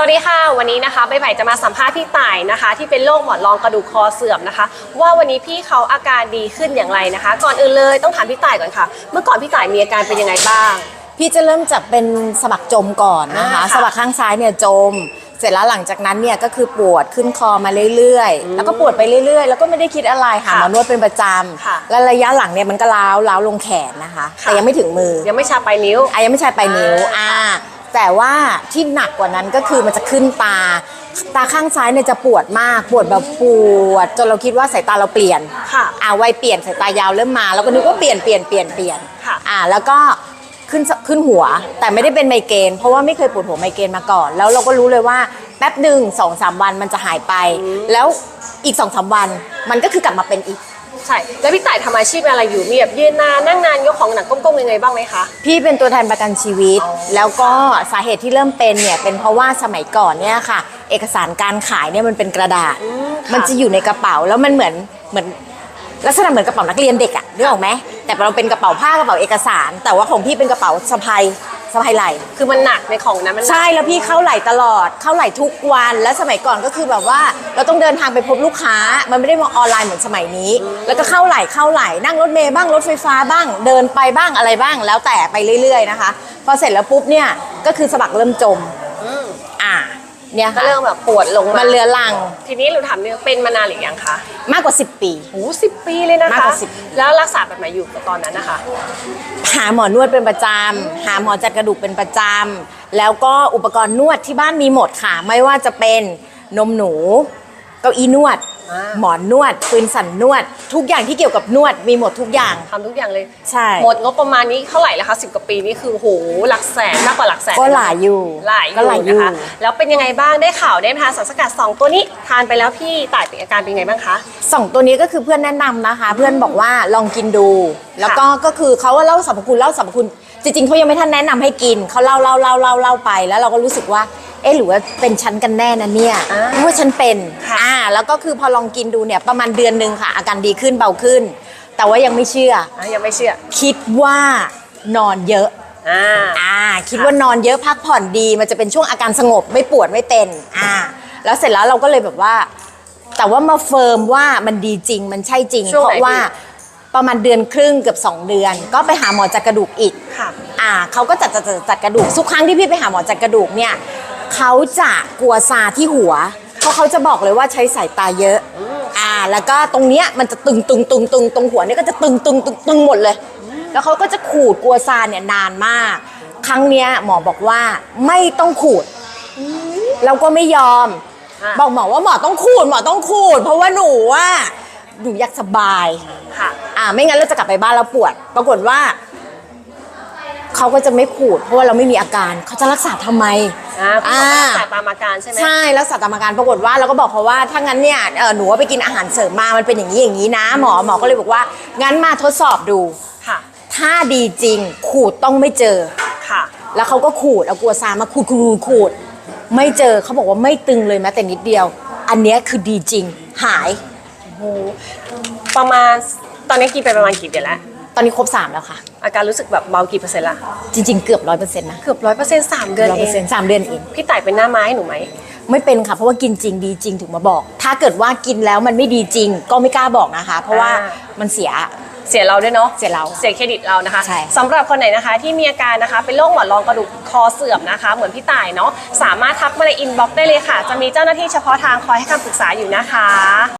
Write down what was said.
วัสดีค่ะ วันนี้นะคะใบใหม่จะมาสัมภาษณ์พี่ต่ายนะคะ ที่เป็นโรคหมอนรองกระดูกคอเสื่อมนะคะ ว่าวันนี้พี่เขาอาการดีขึ้นอย่างไรนะคะ ก่อนอื่นเลยต้องถามพี่ต่ายก่อนค่ะ เมื่อก่อนพี่ต่ายมีอาการเป็นยังไงบ้าง พี่จะเริ่มจากเป็นสะบักจมก่อนนะคะ อ่าค่ะ สะบักข้างซ้ายเนี่ยจม เสร็จแล้วหลังจากนั้นเนี่ยก็คือปวดขึ้นคอมาเรื่อยๆ แล้วก็ปวดไปเรื่อยๆ แล้วก็ไม่ได้คิดอะไรหาค่ะหมอนวดเป็นประจค่ะำแล้วระยะหลังเนี่ยมันก็ล้าวล้าวลงแขนนะคะ ค่ะ แต่ยังไม่ถึงมือยังไม่ชาปลายนิ้วอะยังไม่ใช่ปลายนิ้วอ่าอ่า แต่ว่าที่หนักกว่านั้นก็คือมันจะขึ้นตา ตาข้างซ้ายเนี่ยจะปวดมาก ปวดแบบปวด จนเราคิดว่าสายตาเราเปลี่ยนค่ะอ่าวัยเปลี่ยนสายตายาวเริ่มมาแล้วก็นึกว่าเปลี่ยนเปลี่ยนเปลี่ยนเปลี่ยนค่ะอ่าแล้วก็ขึ้นสขึ้นหัว แต่ไม่ได้เป็นไมเกรนเพราะว่าไม่เคยปวดหัวไมเกรนมาก่อน แล้วเราก็รู้เลยว่าแป๊บหนึ่งสองสามวันมันจะหายไป แล้วอีกสองสามวันมันก็คือกลับมาเป็นอีก ใช่ แล้วพี่ต่ายทำอาชีพอะไรอยู่มีแบบยืนนานนั่งนานยกของหนักก้มๆยังไงบ้างไหมคะ พี่เป็นตัวแทนประกันชีวิตอ๋อแล้วก็สาเหตุที่เริ่มเป็นเนี่ยเป็นเพราะว่าสมัยก่อนเนี่ยค่ะ เอกสารการขายเนี่ยมันเป็นกระดาษค่ะมันจะอยู่ในกระเป๋าแล้วมันเหมือนเหมือนลักษณะเหมือนกระเป๋านักเรียนเด็กอะนึกออกไหมแต่เราเป็นกระเป๋าผ้ากระเป๋าเอกสาร แต่ว่าของพี่เป็นกระเป๋าสะพาย สะพายไหล่ คือมันหนักในของนั้นมันหนัก ใช่แล้วพี่เข้าไหลตลอด เข้าไหลทุกวันแล้วสมัยก่อนก็คือแบบว่าเราต้องเดินทางไปพบลูกค้า มันไม่ได้มาออนไลน์เหมือนสมัยนี้ แล้วก็เข้าไหลเข้าไหลนั่งรถเมย์บ้างรถไฟฟ้าบ้าง เดินไปบ้างอะไรบ้าง แล้วแต่ไปเรื่อย ๆ นะคะ พอเสร็จแล้วปุ๊บเนี่ยก็คือสะบักเริ่มจมอืมอ่า เนี่ยก็ค่ะเริ่มแบบปวดลงมัมานเรื้อรังทีนี้เราถามเนี่ยเป็นมานานหรือยังคะมากกว่า 10 ปี โอ้สิบปีเลยนะคะมากกว่า10 แล้วรักษาแบบไหนอยู่ตอนนั้นนะคะ หาหมอนวดเป็นประจำหาหมอจัดกระดูกเป็นประจำแล้วก็อุปกรณ์นวดที่บ้านมีหมดค่ะ ไม่ว่าจะเป็นนมหนู เก้าอี้นวดอ่า หมอนนวดปืนสั่นนวด ทุกอย่างที่เกี่ยวกับนวดมีหมดทุกอย่าง ทำทุกอย่างเลย ใช่หมดงบประมาณนี้เท่าไหร่แล้วคะสิบกว่าปีนี่คือโหหลักแสนมากกว่าหลักแสนก็หลายอยู่หลายอก็หลายยู่อยู่นะคะแล้วเป็นยังไงบ้างได้ข่าวได้ทานสารสกัดสองตัวนี้ทานไปแล้วพี่ต่ายเป็นอาการเป็นยังไงบ้างคะ สองตัวนี้ก็คือเพื่อนแนะนำนะคะ เพื่อนบอกว่าลองกินดู แล้วก็ก็คือเขาว่าเล่าสรรพคุณเล่าสรรพคุณ จริงๆเขายังไม่ทันแนะนำให้กินเขาเล่าเล่าเล่าเล่าเล่าไป แล้วเราก็รู้สึกว่า เอ๊ะหรือว่าเป็นฉันกันแน่นะเนี่ยอ่า เพราะว่าฉันเป็นค่ะอ่าแล้วก็คือพอลองกินดูเนี่ยประมาณเดือนหนึ่งค่ะ อาการดีขึ้นเบาขึ้น แต่ว่ายังไม่เชื่อ อะยังไม่เชื่อคิดว่านอนเยอะ อ่า อ่าคิดว่านอนเยอะพักผ่อนดีมันจะเป็นช่วงอาการสงบไม่ปวดไม่เป็นอ่าแล้วเสร็จแล้วเราก็เลยแบบว่า แต่ว่ามาเฟิร์มว่ามันดีจริงมันใช่จริง ช่วงเพไหนราะว่าพี่ ประมาณเดือนครึ่งเกือบ 2 เดือน ก็ไปหาหมอจัดกระดูกอีก ค่ะ อ่าเขาก็จัดจัดจัดจัดกระดูกทุกครั้งที่พี่ไปหาหมอจัดกระดูกเนี่ย เขาจะกลัวซาที่หัว เพราะเขาจะบอกเลยว่าใช้สายตาเยอะ อ่า แล้วก็ตรงเนี้ยมันจะตึงตึงตึงตึงตรงหัวเนี่ยก็จะตึงตึงตึงตึงหมดเลย แล้วเขาก็จะขูดกลัวซาเนี่ยนานมาก ครั้งเนี้ยหมอบอกว่าไม่ต้องขูด เราก็ไม่ยอมอบอกหมอว่าหมอต้องขูดหมอต้องขูด เพราะว่าหนูว่าหนูอยากสบาย ค่ะ อ่า ไม่งั้นเราจะกลับไปบ้านเราปวด ปรากฏว่า เขาก็จะไม่ขูด เพราะว่าเราไม่มีอาการเขาจะรักษาทำไม อ่าพี่อ่ารักษาตามอาการใช่ไหม ใช่รักษาตามอาการปรากฏว่าเราก็บอกเขาว่าถ้างั้นเนี่ยเออหนูว่าไปกินอาหารเสริมมามันเป็นอย่างนี้อย่างนี้นะ หมอหมอก็เลยบอกว่า งั้นมาทดสอบดู ค่ะ ถ้าดีจริง ขูดต้องไม่เจอ ค่ะ แล้วเขาก็ขูดเอากัวซามาขูดขูดขูด ไม่เจอเขาบอกว่าไม่ตึงเลยแม้แต่นิดเดียว อันเนี้ยคือดีจริง หายโอ้โหประมาณ ตอนนี้กินไปประมาณกี่เดือนแล้ว ตอนนี้ครบสามแล้วค่ะ อาการรู้สึกแบบเบากี่เปอร์เซ็นต์ละจริงๆ เกือบร้อยเปอร์เซ็นต์นะเกือบร้อยเปอร์เซ็นต์สามเดือนร้อยเอเปอร์เซ็นงต์สามเดือนเอง พี่ต่ายเป็นหน้าไม้ให้หนูไหม ไม่เป็นค่ะ เพราะว่ากินจริงดีจริงถึงมาบอก ถ้าเกิดว่ากินแล้วมันไม่ดีจริง ก็ไม่กล้าบอกนะคะ เพราะว่าอ่า มันเสีย เสียเราด้วยเนาะเสียเราเสียเครดิตเรานะคะใช่ สำหรับคนไหนนะคะที่มีอาการนะคะเป็นโรคหมอนรองกระดูกคอเสื่อมนะคะ เหมือนพี่ต่ายเนาะสามารถทักมาในอินบ็อกซ์ได้เลยค่ะ จะมีเจ้าหน้าที่เฉพาะทางคอยให้คำปรึกษาอยู่นะคะ